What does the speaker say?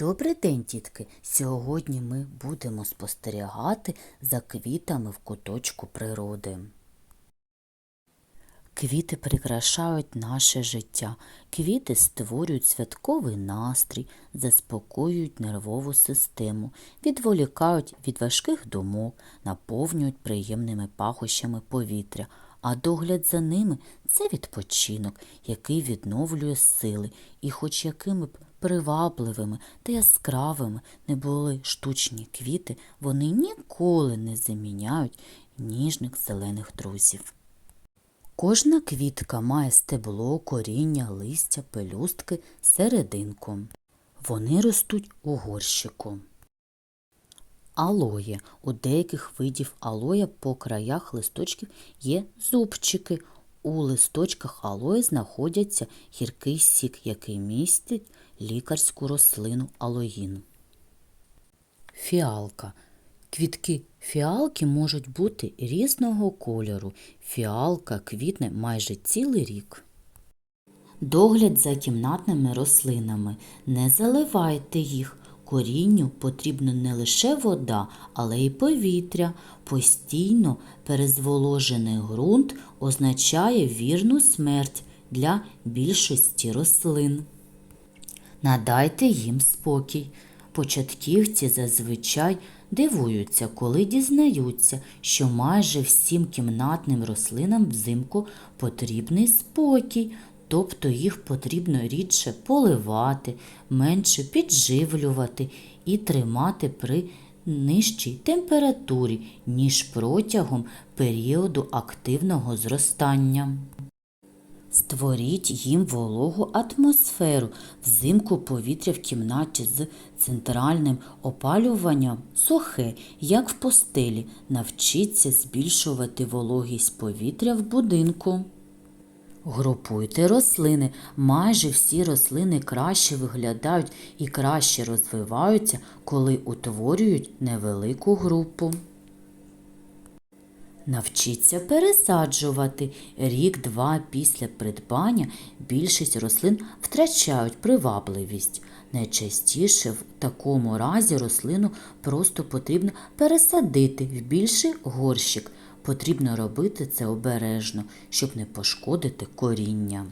Добрий день, дітки! Сьогодні ми будемо спостерігати за квітами в куточку природи. Квіти прикрашають наше життя. Квіти створюють святковий настрій, заспокоюють нервову систему, відволікають від важких думок, наповнюють приємними пахощами повітря, а догляд за ними це відпочинок, який відновлює сили, і хоч якими б привабливими та яскравими не були штучні квіти, вони ніколи не заміняють ніжних зелених друзів. Кожна квітка має стебло, коріння, листя, пелюстки, серединку. Вони ростуть у горщику. Алоє. У деяких видів алоя по краях листочків є зубчики. У листочках алої знаходяться гіркий сік, який містить лікарську рослину алоїн. Фіалка. Квітки фіалки можуть бути різного кольору. Фіалка квітне майже цілий рік. Догляд за кімнатними рослинами. Не заливайте їх. Корінню потрібна не лише вода, але й повітря. Постійно перезволожений ґрунт означає вірну смерть для більшості рослин. Надайте їм спокій. Початківці зазвичай дивуються, коли дізнаються, що майже всім кімнатним рослинам взимку потрібний спокій, тобто їх потрібно рідше поливати, менше підживлювати і тримати при нижчій температурі, ніж протягом періоду активного зростання. Створіть їм вологу атмосферу. Взимку повітря в кімнаті з центральним опалюванням сухе, як в постелі. Навчіться збільшувати вологість повітря в будинку. Групуйте рослини. Майже всі рослини краще виглядають і краще розвиваються, коли утворюють невелику групу. Навчіться пересаджувати. Рік-два після придбання більшість рослин втрачають привабливість. Найчастіше в такому разі рослину просто потрібно пересадити в більший горщик. Потрібно робити це обережно, щоб не пошкодити коріння.